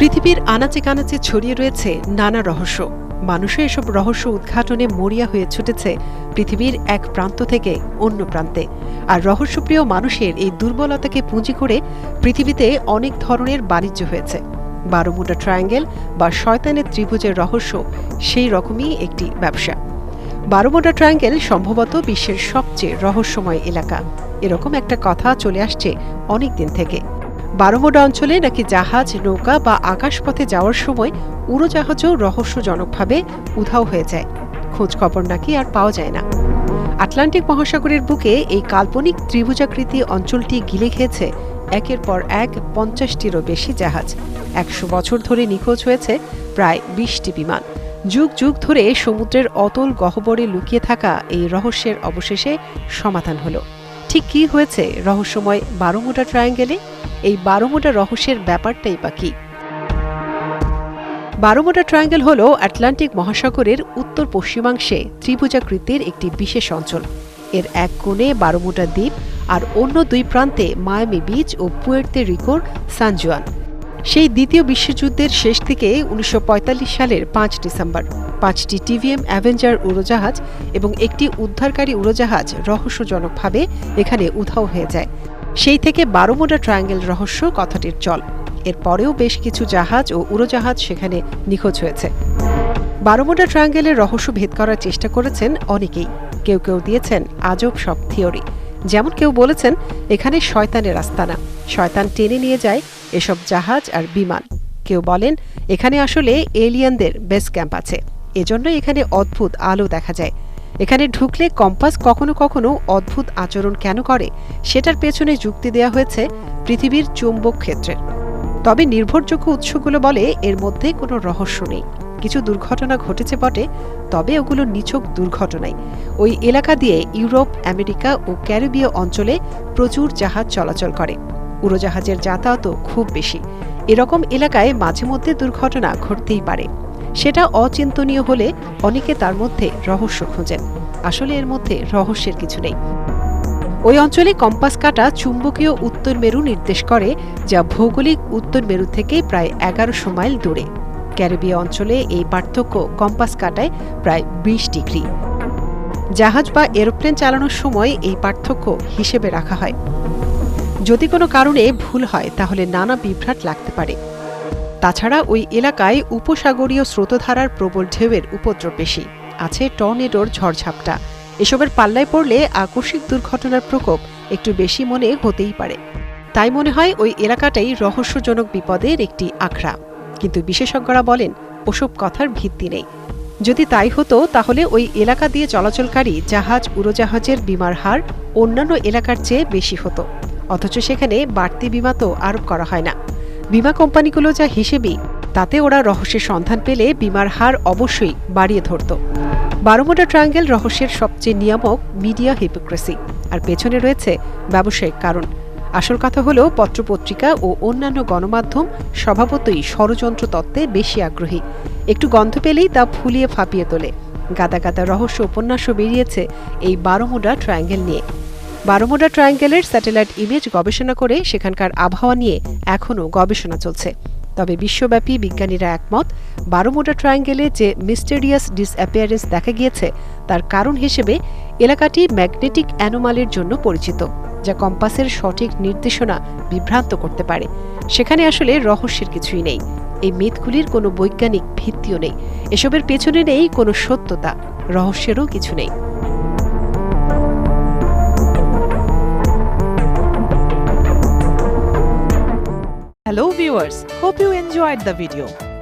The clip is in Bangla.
পৃথিবীর আনাচে কানাচে ছড়িয়ে রয়েছে নানা রহস্য। মানুষও এসব রহস্য উদ্ঘাটনে মরিয়া হয়ে ছুটেছে পৃথিবীর এক প্রান্ত থেকে অন্য প্রান্তে। আর রহস্যপ্রিয় মানুষের এই দুর্বলতাকে পুঁজি করে পৃথিবীতে অনেক ধরনের বাণিজ্য হয়েছে। বারোমুটা ট্রায়াঙ্গেল বা শয়তানের ত্রিভুজের রহস্য সেই রকমই একটি ব্যবসা। বারোমুটা ট্রায়াঙ্গেল সম্ভবত বিশ্বের সবচেয়ে রহস্যময় এলাকা। এরকম একটা কথা চলে আসছে অনেক দিন থেকে। বারোমোডা অঞ্চলে নাকি জাহাজ, নৌকা বা আকাশপথে যাওয়ার সময় উড়োজাহাজও রহস্যজনকভাবে উধাও হয়ে যায়। খোঁজ খবর নাকি আর পাওয়া যায় না। আটলান্টিক মহাসাগরের বুকে এই কাল্পনিক ত্রিভুজাকৃতি অঞ্চলটি গিলে খেয়েছে একের পর এক পঞ্চাশটিরও বেশি জাহাজ। একশো বছর ধরে নিখোঁজ হয়েছে প্রায় বিশটি বিমান। যুগ যুগ ধরে সমুদ্রের অতল গহ্বরে লুকিয়ে থাকা এই রহস্যের অবশেষে সমাধান হলো। ঠিক কি হয়েছে রহস্যময় বারোমোটা ট্রায়াঙ্গেলে? এই বারোমোটা রহস্যের ব্যাপারটাই বা কি? বারোমোটা ট্রায়াঙ্গেল হল আটলান্টিক মহাসাগরের উত্তর পশ্চিমাংশে ত্রিভুজাকৃতির একটি বিশেষ অঞ্চল। এর এক কোণে বারোমোটা দ্বীপ আর অন্য দুই প্রান্তে মায়ামি বিচ ও পুয়ের্তে রিকোর সানজুয়ান সেই দ্বিতীয় বিশ্বযুদ্ধের শেষ থেকে উনিশশো পঁয়তাল্লিশ সালের পাঁচ ডিসেম্বর। পাঁচটি টিভিএম অ্যাভেঞ্জার উড়োজাহাজ এবং একটি উদ্ধারকারী উড়োজাহাজ রহস্যজনকভাবে এখানে উধাও হয়ে যায়। সেই থেকে বারোমোডা ট্রায়াঙ্গেল রহস্য কথাটির চল। এরপরেও বেশ কিছু জাহাজ ও উড়োজাহাজ সেখানে নিখোঁজ হয়েছে। বারোমোডা ট্রায়াঙ্গেলের রহস্য ভেদ করার চেষ্টা করেছেন অনেকেই। কেউ কেউ দিয়েছেন আজব সব থিওরি। যেমন কেউ বলেছেন, এখানে শয়তানের আস্তানা। শয়তান টেনে নিয়ে যায় এসব জাহাজ আর বিমান। কেউ বলেন, এখানে আসলে এলিয়ানদের বেস ক্যাম্প আছে। এজন্য এখানে অদ্ভুত আলো দেখা যায়। এখানে ঢুকলে কম্পাস কখনো কখনো অদ্ভুত আচরণ কেন করে, সেটার পেছনে যুক্তি দেয়া হয়েছে পৃথিবীর চুম্বক ক্ষেত্রের। তবে নির্ভরযোগ্য উৎসগুলো বলে এর মধ্যে কোনো রহস্য নেই। কিছু দুর্ঘটনা ঘটেছে বটে, তবে ওগুলো নিছক দুর্ঘটনায় ওই এলাকা দিয়ে ইউরোপ, আমেরিকা ও ক্যারিবীয় অঞ্চলে প্রচুর জাহাজ চলাচল করে। উড়োজাহাজের যাতায়াতও খুব বেশি। এরকম এলাকায় মাঝে মধ্যে দুর্ঘটনা ঘটতেই পারে। সেটা অচিন্তনীয় হলে অনেকে তার মধ্যে রহস্য খোঁজেন। আসলে এর মধ্যে রহস্যের কিছু নেই। ওই অঞ্চলে কম্পাস কাটা চুম্বকীয় উত্তর মেরু নির্দেশ করে, যা ভৌগোলিক উত্তর মেরু থেকে প্রায় এগারোশো মাইল দূরে। ক্যারিবীয় অঞ্চলে এই পার্থক্য কম্পাস কাটায় প্রায় বিশ ডিগ্রি। জাহাজ বা এরোপ্লেন চালানোর সময় এই পার্থক্য হিসেবে রাখা হয়। যদি কোনো কারণে ভুল হয়, তাহলে নানা বিভ্রাট লাগতে পারে। তাছাড়া ওই এলাকায় উপসাগরীয় স্রোতধারার প্রবল ঢেউয়ের উপদ্রব বেশি। আছে টর্নেডোর ঝড়ঝাপটা। এসবের পাল্লায় পড়লে আকস্মিক দুর্ঘটনার প্রকোপ একটু বেশি মনে হতেই পারে। তাই মনে হয় ওই এলাকাটাই রহস্যজনক বিপদের একটি আখড়া। কিন্তু বিশেষজ্ঞরা বলেন, ওসব কথার ভিত্তি নেই। যদি তাই হতো, তাহলে ওই এলাকা দিয়ে চলাচলকারী জাহাজ, উড়োজাহাজের বিমার হার অন্যান্য এলাকার চেয়ে বেশি হতো। অথচ সেখানে বাড়তি বিমা তো আরোপ করা হয় না। বিমা কোম্পানিগুলো যা হিসেবেই তাতে ওরা রহস্যের সন্ধান পেলে বিমার হার অবশ্যই বাড়িয়ে ধরত। বারোমোটা ট্রায়াঙ্গেল রহস্যের সবচেয়ে নিয়ামক মিডিয়া হিপোক্রেসি। আর পেছনে রয়েছে ব্যবসায়িক কারণ। আসল কথা হলো, পত্রপত্রিকা ও অন্যান্য গণমাধ্যম স্বভাবতই ষড়যন্ত্র তত্ত্বে বেশি আগ্রহী। একটু গন্ধ পেলেই তা ফুলিয়ে ফাঁপিয়ে তোলে। গাদা গাদা রহস্য উপন্যাসও বেরিয়েছে এই বারোমোডা ট্রায়াঙ্গেল নিয়ে। বারোমোডা ট্রায়াঙ্গেলের স্যাটেলাইট ইমেজ গবেষণা করে সেখানকার আবহাওয়া নিয়ে এখনও গবেষণা চলছে। তবে বিশ্বব্যাপী বিজ্ঞানীরা একমত, বারোমোডা ট্রায়াঙ্গেলে যে মিস্টেরিয়াস ডিসঅ্যাপিয়ারেন্স দেখা গিয়েছে, তার কারণ হিসেবে এলাকাটি ম্যাগনেটিক অ্যানোমালির জন্য পরিচিত, যা কম্পাসের সঠিক নির্দেশনা বিভ্রান্ত করতে পারে। সেখানে আসলে রহস্যের কিছুই নেই। এই মিথগুলির কোনো বৈজ্ঞানিক ভিত্তিও নেই। এসবের পেছনে নেই কোনো সত্যতা। রহস্যেরও কিছু নেই। Hello viewers, hope you enjoyed the video.